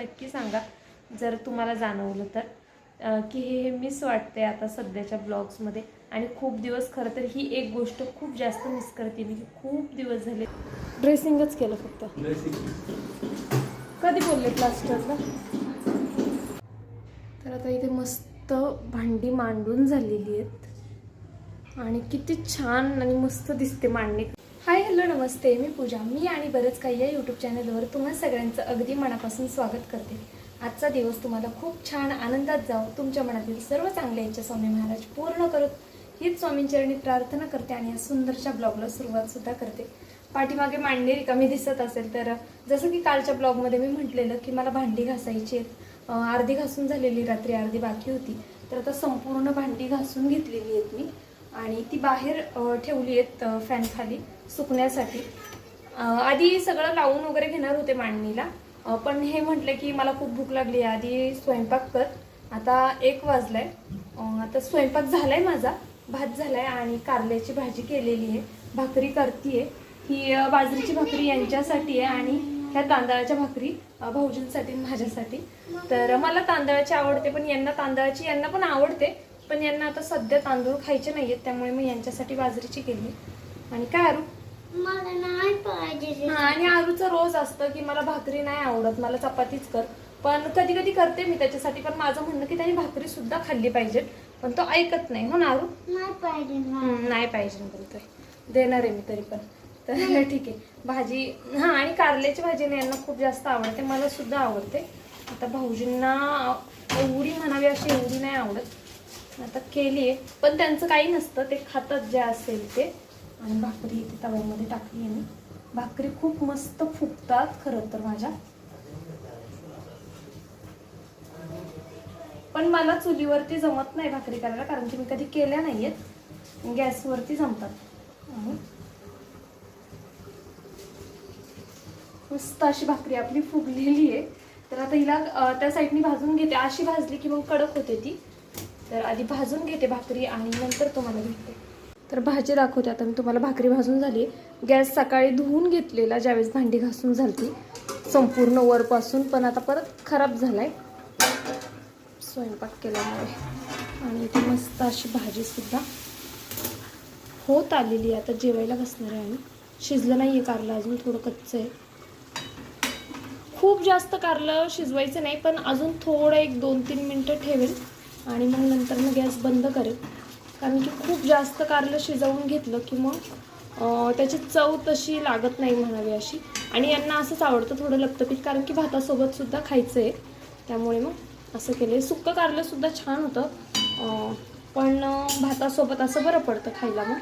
नक्की सांगा जर तुम्हाला जाणवलं तर. की हे हे मिस वाटते आता सध्याच्या ब्लॉग्समध्ये आणि खूप दिवस खरं तर ही एक गोष्ट खूप जास्त मिस करते मी. की खूप दिवस झाले. ड्रेसिंगच केलं फक्त. कधी बोलले प्लास्टरला तर आता इथे मस्त भांडी मांडून झालेली आहेत. आणि किती छान आणि मस्त दिसते मांडणी. हाय हॅलो नमस्ते. मी पूजा. मी आणि बरंच काही या यूट्यूब चॅनलवर तुम्हा सगळ्यांचं अगदी मनापासून स्वागत करते. आजचा दिवस तुम्हाला खूप छान आनंदात जाओ तुमच्या मनातील सर्व चांगले यांच्या स्वामी महाराज पूर्ण करत. हीच स्वामींचरणी प्रार्थना करते आणि या सुंदरशा ब्लॉगला सुरुवातसुद्धा करते. पाठीमागे मांडणी रिकामी दिसत असेल तर जसं की कालच्या ब्लॉगमध्ये मी म्हटलेलं की मला भांडी घासायची आहेत. अर्धी घासून झालेली रात्री अर्धी बाकी होती. तर आता संपूर्ण भांडी घासून घेतलेली आहेत मी. आणि ती बाहेर ठेवली आहेत फॅनखाली फॅन खाली सुकण्यासाठी. आधी सगळं लावून वगैरे घेणार होते मांडणीला पण हे म्हटलं की मला खूप भूक लागली आहे आधी स्वयंपाक कर. आता एक वाजलाय. आता स्वयंपाक झालाय माझा भात झालाय आणि कारल्याची भाजी केलेली आहे भाकरी करतीये. ही बाजरीची भाकरी यांच्यासाठी आहे आणि ह्या तांदळाच्या भाकरी भाऊजींसाठी माझ्यासाठी. तर मला तांदळाची आवडते पण यांना तांदळाची यांना पण आवडते. पण यांना आता सध्या तांदूळ खायचे नाहीयेत त्यामुळे मी यांच्यासाठी बाजरीची केली. आणि काय आरू? मला नाही पाहिजे हा आणि आरूचं रोज असतं की मला भाकरी नाही आवडत मला चपातीच कर. पण कधी कधी करते मी त्याच्यासाठी पण माझं म्हणणं की त्याने भाकरी सुद्धा खाल्ली पाहिजे पण तो ऐकत नाही. हो ना आरू? नाही पाहिजे नाही पाहिजे बोलतोय देणार आहे मी तरी पण. तर ठीक आहे. भाजी हां आणि कारल्याची भाजी यांना खूप जास्त आवडते मला सुद्धा आवडते. आता भाऊजींना एवढी म्हणावी अशी एवढी नाही आवडत. आता केली आहे. पण त्यांचं काही नसतं. ते खातात जे असेल ते. आणि भाकरी इथे तव्यामध्ये टाकली आहे मी. भाकरी खूप मस्त फुगतात खरं तर माझ्या. पण मला चुलीवरती जमत नाही भाकरी करायला कारण की मी कधी केल्या नाही आहेत गॅसवरती जमतात. मस्त अशी भाकरी आपली फुगलेली आहे. तर आता हिला त्या साईडनी भाजून घेते. अशी भाजली की मग कडक होते ती. तर आधी भाजून घेते भाकरी आणि नंतर तुम्हाला भेटते. तर भाजी दाखवते आता मी तुम्हाला. भाकरी भाजून झाली. गॅस सकाळी धुवून घेतलेला ज्यावेळेस भांडी घासून झालती. संपूर्ण वरपासून पण आता परत खराब झाला आहे स्वयंपाक केल्यामुळे. आणि इथे मस्त अशी भाजीसुद्धा होत आलेली आहे. आता जेवायला बसणार आहे आम्ही. शिजलं नाही आहे कारलं अजून थोडं कच्चं आहे. खूप जास्त कारलं शिजवायचं नाही पण अजून थोडं एक दोन तीन मिनटं ठेवेल. आणि मग नंतर मग गॅस बंद करेल कारण की खूप जास्त कारलं शिजवून घेतलं की मग त्याची चव तशी लागत नाही म्हणावी अशी. आणि यांना असंच आवडतं थोडं लपतपीत कारण की भातासोबतसुद्धा खायचं आहे त्यामुळे मग असं केलं आहे सुक्कं कारलंसुद्धा छान होतं. पण भातासोबत असं बरं पडतं खायला मग.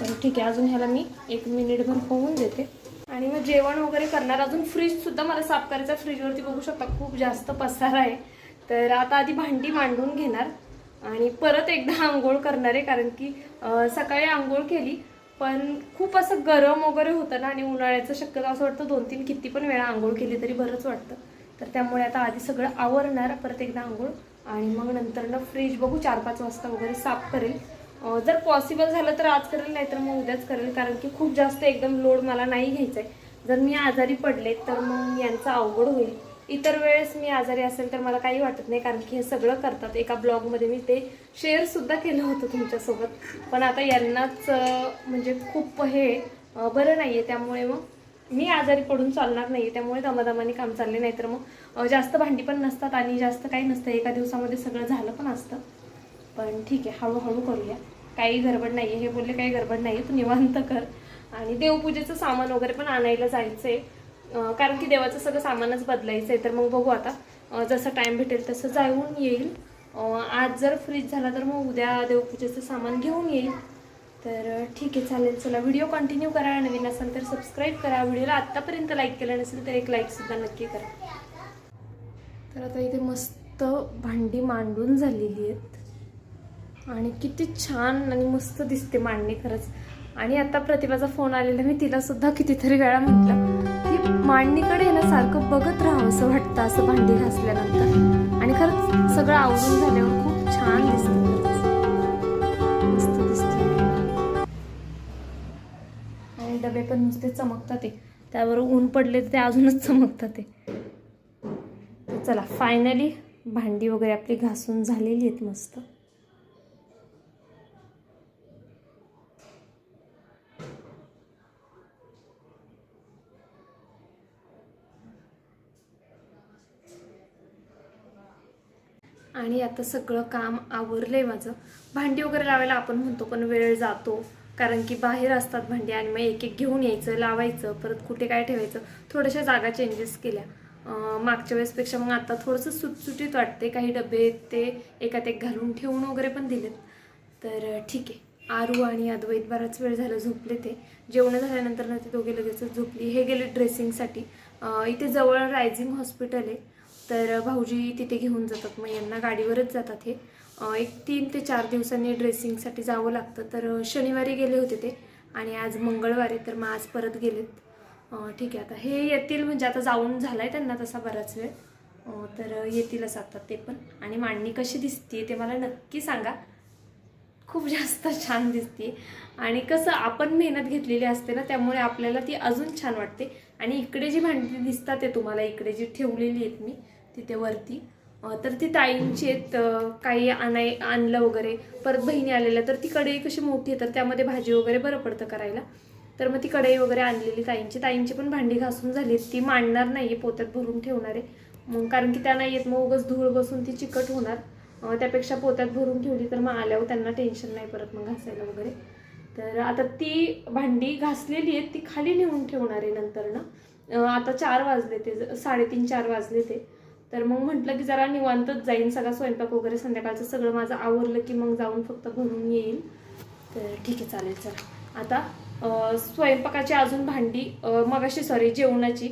तर ठीक आहे अजून ह्याला मी एक मिनिटभर होऊन देते. आणि मग जेवण वगैरे करणार. अजून फ्रीजसुद्धा मला साफ करायचा फ्रीजवरती बघू शकता खूप जास्त पसारा आहे. तर आता आधी भांडी मांडून घेणार आणि परत एकदा आंघोळ करणार आहे कारण की सकाळी आंघोळ केली पण खूप असं गरम वगैरे होतं ना आणि उन्हाळ्याचं शक्यता असं वाटतं दोन तीन किती पण वेळा आंघोळ केली तरी बरंच वाटतं. तर त्यामुळे आता आधी सगळं आवरणार परत एकदा आंघोळ आणि मग नंतर ना फ्रीज बघू चार पाच वाजता वगैरे साफ करेल. जर पॉसिबल झालं तर आज करेल नाही तर मग उद्याच करेल कारण की खूप जास्त एकदम लोड मला नाही घ्यायचा आहे जर मी आजारी पडले तर मग यांचं अवघड होईल. इतर वेळेस मी आजारी असेल तर मला काही वाटत नाही कारण की हे सगळं करतात. एका ब्लॉगमध्ये मी ते शेअरसुद्धा केलं होतं तुमच्यासोबत. पण आता यांनाच म्हणजे खूप हे बरं नाही आहे त्यामुळे मग मी आजारी पडून चालणार नाही त्यामुळे दमादमाने काम चालले नाही तर मग जास्त भांडी पण नसतात आणि जास्त काही नसतं. एका दिवसामध्ये सगळं झालं पण असतं. पण ठीक आहे हळूहळू करूया. काही गडबड नाही आहे हे बोलले काही गडबड नाही आहे तू निवांत कर. आणि देवपूजेचं सामान वगैरे पण आणायला जायचं आहे कारण की देवाचं सगळं सामानच बदलायचं आहे तर मग बघू आता. जसा जसं टाईम भेटेल तसं जाऊन येईल. आज जर फ्रीज झाला तर मग उद्या देवपूजेचं सामान घेऊन येईल. तर ठीक आहे चालेल. चला व्हिडिओ कंटिन्यू करा. नवीन असाल तर सबस्क्राईब करा. व्हिडिओला आत्तापर्यंत लाईक केलं नसेल तर एक लाईकसुद्धा नक्की करा. तर आता इथे मस्त भांडी मांडून झालेली आहेत. आणि किती छान आणि मस्त दिसते मांडणी खरंच. आणि आता प्रतिभाचा फोन आलेला मी तिला सुद्धा कितीतरी वेळा म्हटलं. की मांडणीकडे ना सारखं बघत राहावं असं वाटतं असं भांडी घासल्यानंतर आणि खरंच सगळं आवरून झाल्यावर खूप छान दिसतं मस्त आणि डबे पण नुसते चमकतात ते. त्यावर ऊन पडले तर ते अजूनच चमकतात ते. चला फायनली भांडी वगैरे आपली घासून झालेली आहेत मस्त. आणि आता सगळं काम आवरलं आहे माझं. भांडी वगैरे लावायला आपण म्हणतो पण वेळ जातो. कारण की बाहेर असतात भांडी आणि मग एक एक घेऊन यायचं लावायचं परत कुठे काय ठेवायचं. थोड्याशा जागा चेंजेस केल्या. मागच्या वेळेसपेक्षा मग आता थोडंसं सुटसुटीत वाटते काही डबे ते एकात एक घालून ठेवून वगैरे पण दिलेत. तर ठीक आहे. आरू आणि अद्वैत बराच वेळ झाला झोपले ते. जेवण झाल्यानंतर ना ते दोघे लगेचच झोपली. हे गेले ड्रेसिंगसाठी इथे जवळ रायझिंग हॉस्पिटल आहे. तर भाऊजी तिथे घेऊन जातात. मग यांना गाडीवरच जातात हे. एक तीन ते चार दिवसांनी ड्रेसिंगसाठी जावं लागतं. तर शनिवारी गेले होते ते आणि आज मंगळवारी तर मग आज परत गेलेत. ठीक आहे. आता हे येतील म्हणजे आता जाऊन झाला आहे त्यांना तसा बराच वेळ. तर येतीलच आता ते पण. आणि मांडणी कशी दिसते ते मला नक्की सांगा. खूप जास्त छान दिसते आणि कसं आपण मेहनत घेतलेली असते ना त्यामुळे आपल्याला ती अजून छान वाटते. आणि इकडे जी भांडी दिसतात ते तुम्हाला इकडे जी ठेवलेली आहेत मी तिथे वरती. तर ती ताईंची आहेत काही आणाय आणलं वगैरे. परत बहिणी आलेल्या तर ती कढई कशी मोठी आहे तर त्यामध्ये भाजी वगैरे बरं पडतं करायला. तर मग ती कढई वगैरे आणलेली ताईंची. ताईंची पण भांडी घासून झाली ती मांडणार नाही आहे पोत्यात भरून ठेवणार. आहे मग कारण की त्या नाही येत मग उगच धूळ बसून ती चिकट होणार. त्यापेक्षा पोत्यात भरून ठेवली तर मग आल्यावर त्यांना टेन्शन नाही परत मग घासायला वगैरे. तर आता ती भांडी घासलेली आहेत ती खाली नेऊन ठेवणार आहे नंतर ना आता चार वाजले ते साडेतीन चार वाजले ते. तर मग म्हटलं की जरा निवांतच जाईन सगळा स्वयंपाक वगैरे संध्याकाळचं सगळं माझं आवरलं की मग जाऊन फक्त भरून येईल. तर ठीक आहे चालेल चला. आता स्वयंपाकाची अजून भांडी मगाशी सॉरी जेवणाची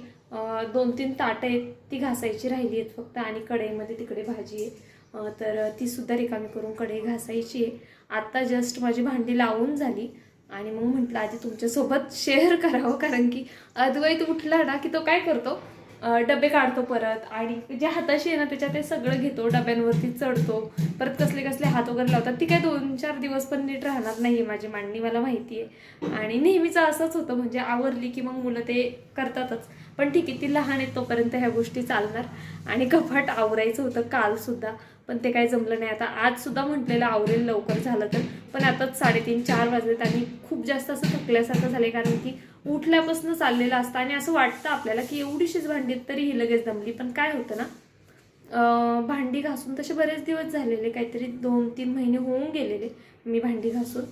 दोन तीन ताटं आहेत ती घासायची राहिली आहेत फक्त आणि कढईमध्ये तिकडे भाजी आहे. तर ती सुद्धा रिकामी करून कढई घासायची आहे. आत्ता जस्ट माझी भांडी लावून झाली आणि मग म्हटलं आधी तुमच्यासोबत शेअर करावं कारण की अद्वैत उठला ना की तो काय करतो? डबे काढतो परत आणि जे हाताशी आहे ना त्याच्यात ते सगळं घेतो डब्यांवरती चढतो. परत कसले कसले हात वगैरे लावतात ती काय दोन चार दिवस पण नीट राहणार नाही माझी मांडणी मला माहिती आहे आणि नेहमीचं असंच होतं म्हणजे आवरली की मग मुलं ते करतातच. पण ठीक आहे ती लहान आहे तोपर्यंत ह्या गोष्टी चालणार. आणि कपाट आवरायचं होतं कालसुद्धा पण ते काही जमलं नाही. आता आजसुद्धा म्हटलेलं आवरेल लवकर झालं तर. पण आताच साडेतीन चार वाजलेत आणि खूप जास्त असं थकल्यासारखं आहे कारण की उठल्यापासून चाललेलं असतं. आणि असं वाटतं आपल्याला की एवढीशीच भांडी आहेत तरी ही लगेच दमली. पण काय होतं ना भांडी घासून तसे बरेच दिवस झालेले काहीतरी दोन तीन महिने होऊन गेलेले मी भांडी घासून.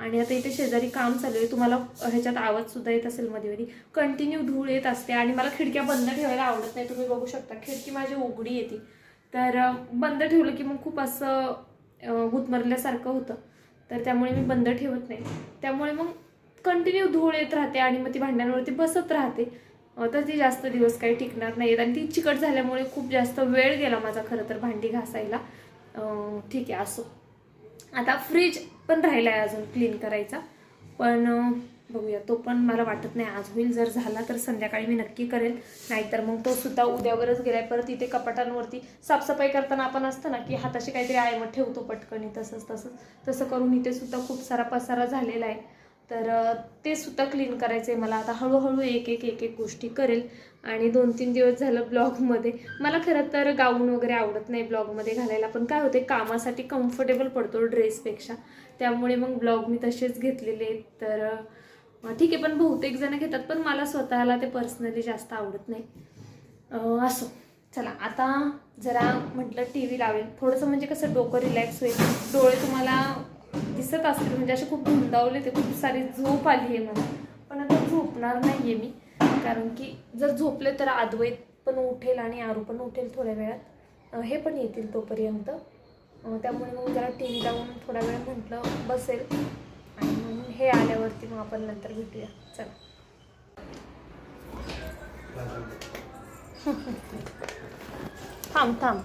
आणि आता इथे शेजारी काम चालू आहे. तुम्हाला ह्याच्यात आवाजसुद्धा येत असेल मध्ये मध्ये कंटिन्यू धूळ येत असते आणि मला खिडक्या बंद ठेवायला आवडत नाही. तुम्ही बघू शकता खिडकी माझी उघडी येते तर बंद ठेवलं की मग खूप असं अं, गुदमरल्यासारखं होतं. तर त्यामुळे मी बंद ठेवत नाही. त्यामुळे मग कंटिन्यू धूळ येत राहते आणि मग ती भांड्यांवरती बसत राहते. तर ती जास्त दिवस काही टिकणार नाहीत आणि ती चिकट झाल्यामुळे खूप जास्त वेळ गेला माझा खरं तर भांडी घासायला. ठीक आहे असो. आता फ्रीज पण राहिला आहे अजून क्लीन करायचा. पण बघूया तो पण मला वाटत नाही आज होईल. जर झाला तर संध्याकाळी मी नक्की करेल. नाहीतर मग तो सुद्धा उद्यावरच गेलाय. परत इथे कपाटांवरती साफसफाई करताना आपण असतं ना की हाताशी काहीतरी आहे मग ठेवतो पटकनी. तसंच तसंच. तसं करून इथे सुद्धा खूप सारा पसारा झालेला आहे. तर ते सुद्धा क्लीन करायचं आहे मला. आता हळूहळू एक एक एक एक गोष्टी करेल. आणि दोन तीन दिवस झालं ब्लॉगमध्ये मला खरं तर गाऊन वगैरे आवडत नाही ब्लॉगमध्ये घालायला. पण काय होते कामासाठी कम्फर्टेबल पडतो ड्रेसपेक्षा त्यामुळे मग ब्लॉग मी तसेच घेतलेले आहेत. तर ठीक आहे पण बहुतेक जण घेतात पण मला स्वतःला ते पर्सनली जास्त आवडत नाही. असो. चला आता जरा म्हटलं टी व्ही लावेल. थोडंसं म्हणजे कसं डोकं रिलॅक्स होईल. डोळे तुम्हाला दिसत असतील म्हणजे असे खूप धुंदावले ते खूप सारी झोप आली आहे मला. पण आता झोपणार नाही आहे मी कारण की जर झोपले तर अद्वैत पण उठेल आणि आरू पण उठेल थोड्या वेळात. हे पण येतील तोपर्यंत. त्यामुळे मग जरा टी व्ही लावून थोडा वेळ म्हटलं बसेल. आणि मग हे आल्यावरती मग आपण नंतर भेटूया. चला. थांब थांब.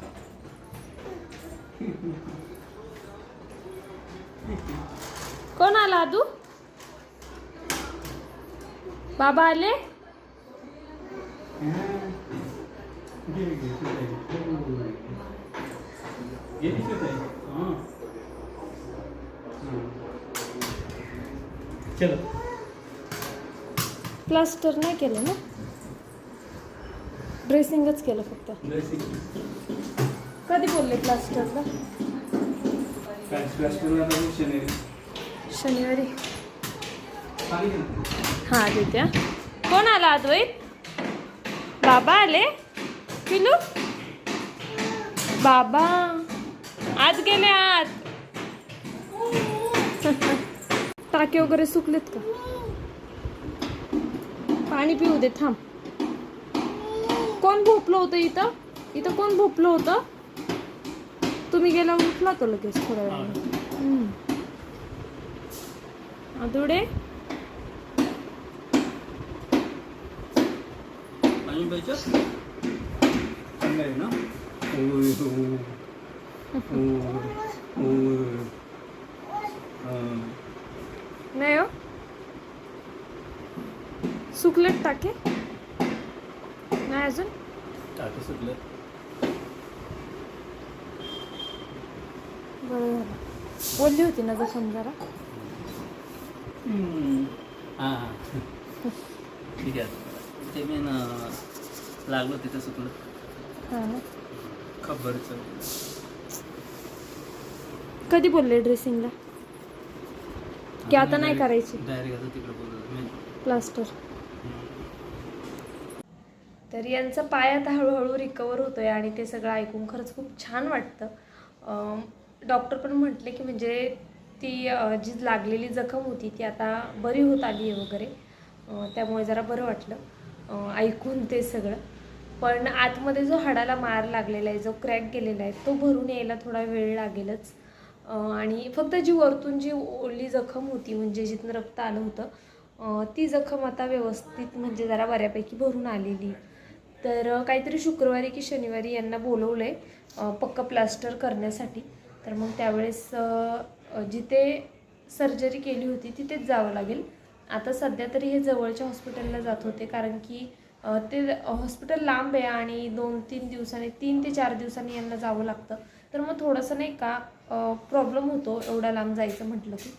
कोण आला आदू बाबा आले? चलो. प्लास्टर नाही केलं ना? ड्रेसिंगच केलं फक्त. कधी बोलले प्लास्टरला? शनिवारी. हां देते हा. कोण आला अद्वैत? बाबा आले? पिलू? बाबा. आत गेले आत टाके वगैरे सुकलेत का? पाणी पिऊ दे थांब. कोण भोपलं होतं इथं? इथं कोण भोपलं होतं? तुम्ही गेला उठला तो लगेच थोड्या वेळाने. आदुडे. नाही हो. सुकलेत टाके. नाही अजून? टाके सुटलं बरं झालं. बोलली होती ना जखम जरा. हां ठीक आहे. ते मी ना लागलं तिथं सुटलं हां ना. खबरचं. कधी बोलले ड्रेसिंगला? की आता नाही करायची? डायरेक्ट आता तिकडे बोलतो मी प्लास्टर. तर यांचा पाय आता हळूहळू रिकवर होतोय आणि ते सगळं ऐकून खरंच खूप छान वाटतं. डॉक्टर पण म्हटले की म्हणजे ती जी लागलेली जखम होती ती आता बरी होत आली आहे वगैरे. त्यामुळे जरा बरं वाटलं. ऐकून ते सगळं. पण आतमध्ये जो हाडाला मार लागलेला आहे जो क्रॅक गेलेला आहे तो भरून यायला थोडा वेळ लागेलच. आणि फक्त जी वरतून जी ओली जखम होती म्हणजे जिथून रक्त आलं होतं ती जखम आता व्यवस्थित म्हणजे जरा बऱ्यापैकी भरून आलेली तर काहीतरी शुक्रवारी की शनिवारी यांना बोलवलं आहे पक्क प्लास्टर करण्यासाठी. तर मग त्यावेळेस जिथे सर्जरी केली होती तिथेच जावं लागेल. आता सध्या तरी हे जवळच्या हॉस्पिटलला जात होते कारण की ते हॉस्पिटल लांब आहे आणि दोन तीन दिवसांनी तीन ते चार दिवसांनी यांना जावं लागतं. तर मग थोडंसं नाही का प्रॉब्लेम होतो एवढ्या लांब जायचं म्हटलं की.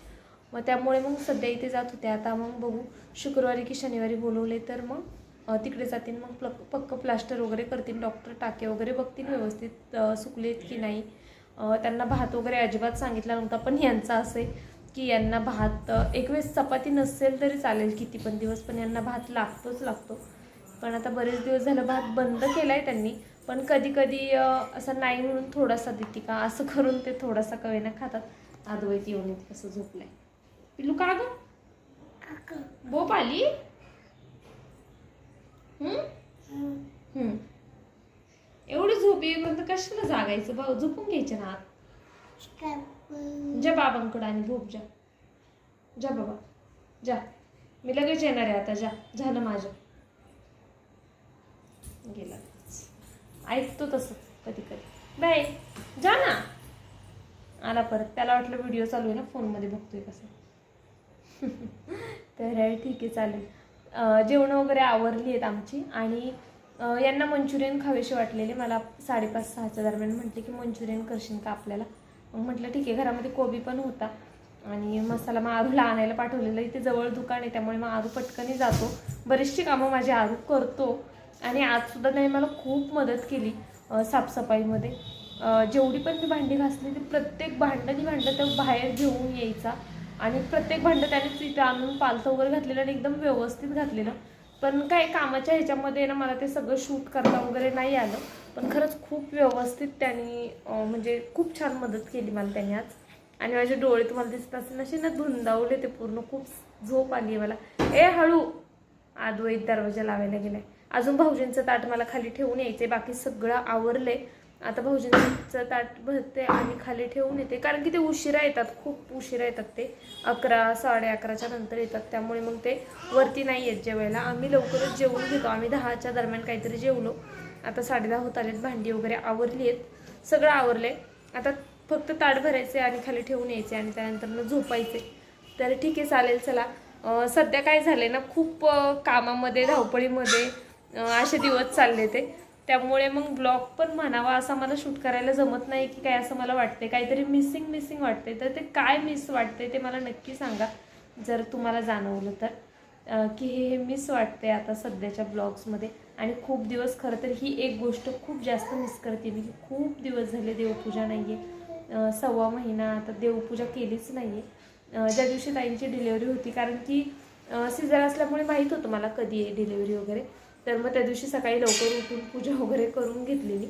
मग त्यामुळे मग सध्या इथे जात होते. आता मग बघू शुक्रवारी की शनिवारी बोलवले तर मग तिकडे जातील. मग प्ल पक्क प्लास्टर वगैरे करतील. डॉक्टर टाके वगैरे बघतील व्यवस्थित सुकलेत की नाही. त्यांना भात वगैरे अजिबात सांगितला नव्हता पण यांचा असे की यांना भात एक वेळेस चपाती नसेल तरी चालेल किती पण दिवस पण यांना भात लागतोच लागतो. पण आता बरेच दिवस झालं भात बंद केला आहे त्यांनी पण कधी कधी असं नाही म्हणून थोडासा देते का असं करून ते थोडासा कवेना खातात. आदवैत येऊन येते कसं झोपलाय. पिल्लू का ग? बोप आली? हम्म? हम्म. एवढी झोप येईल म्हणतं कशाला जागायचं भाऊ? झोपून घ्यायचे ना आत. जा बाबांकडे आणि झोप जा. जा बाबा. जा. मी लगेच येणार आहे आता. जा. झालं माझं. गेला. ऐकतो तसं कधी कधी बाय. जा ना. आला परत. त्याला वाटलं व्हिडिओ चालू आहे ना फोनमध्ये बघतोय कसं. तर ठीक आहे चालेल. जेवणं वगैरे आवरली आहेत आमची आणि यांना मंचुरियन खावेसे वाटलेले. मला साडेपाच सहाच्या दरम्यान म्हटले की मंचुरियन करशील का आपल्याला? मग म्हटलं ठीक आहे घरामध्ये कोबी पण होता आणि मसाला मग आरूला आणायला पाठवलेलं. इथे जवळ दुकान आहे त्यामुळे मग आरू पटकनही जातो. बरीचशी कामं माझी आरू करतो आणि आजसुद्धा त्याने मला खूप मदत केली साफसफाईमध्ये. जेवढी पण मी भांडी घासली ती प्रत्येक भांडं भांडं तर बाहेर घेऊन यायचा. आणि प्रत्येक भांडं त्याने तिथे आणून पालथं वगैरे घातलेलं आणि एकदम व्यवस्थित घातलेलं. पण काय कामाच्या ह्याच्यामध्ये ना मला ते सगळं शूट करता वगैरे नाही आलं. पण खरंच खूप व्यवस्थित त्यांनी म्हणजे खूप छान मदत केली मला त्यांनी आज. आणि माझे डोळे तुम्हाला दिसत असेल असे ना धुंदावले ते पूर्ण खूप झोप आली आहे मला. ए हळू! आदवैत दरवाजा लावायला गेलाय. अजून भाऊजींचं ताट मला खाली ठेवून यायचंय बाकी सगळं आवरलंय. आता भाऊजींचं ताट भरते आणि खाली ठेवून येते. कारण की ते उशिरा येतात खूप उशिरा येतात ते. अकरा साडे अकराच्या नंतर येतात. त्यामुळे मग ते वरती नाही येत जेवायला. आम्ही लवकरच जेवून घेतो. आम्ही दहाच्या दरम्यान काहीतरी जेवलो. आता साडेदहा होत आलेत. भांडी वगैरे आवरली आहेत. सगळं आवरले आता फक्त ताट भरायचे आणि खाली ठेवून यायचे आणि त्यानंतर मग झोपायचे तर ठीक आहे चालेल चला. सध्या काय झालं ना खूप कामामध्ये धावपळीमध्ये असे दिवस चालले ते. त्यामुळे मग ब्लॉग पण म्हणावा असा मला शूट करायला जमत नाही की काय असं मला वाटते काहीतरी मिसिंग मिसिंग वाटते तर ते काय मिस वाटते ते मला नक्की सांगा. जर तुम्हाला जाणवलं तर. की हे हे मिस वाटते आता सध्याच्या ब्लॉग्समध्ये आणि खूप दिवस खरं तर ही एक गोष्ट खूप जास्त मिस करते मी. खूप दिवस झाले देवपूजा नाही आहे सव्वा महिना आता देवपूजा केलीच नाही आहे ज्या दिवशी ताईंची डिलेवरी होती कारण की सिझर असल्यामुळे माहीत होतं मला कधी आहे डिलेवरी वगैरे. तर मग त्या दिवशी सकाळी लवकर उठून पूजा वगैरे करून घेतलेली.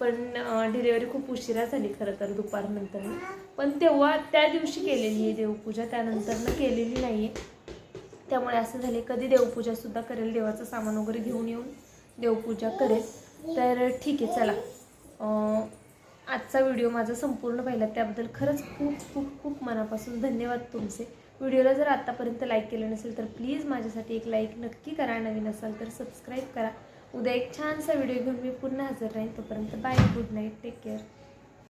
पण डिलेवरी खूप उशिरा झाली खरं तर दुपारनंतर पण तेव्हा त्या दिवशी केलेली आहे देवपूजा. त्यानंतरनं केलेली नाही आहे त्यामुळे असं झाले कधी देवपूजासुद्धा करेल देवाचं सामान वगैरे घेऊन येऊन देवपूजा करेल. तर ठीक आहे चला. आजचा व्हिडिओ माझा संपूर्ण पाहिला. त्याबद्दल खरंच खूप खूप खूप मनापासून धन्यवाद तुमचे. व्हिडिओला जर आत्तापर्यंत लाईक केलं नसेल तर प्लीज माझ्यासाठी एक लाईक नक्की करा. नवीन असाल तर सबस्क्राईब करा. उद्या एक छानसा व्हिडिओ घेऊन मी पुन्हा हजर राहीन. तोपर्यंत bye good night take care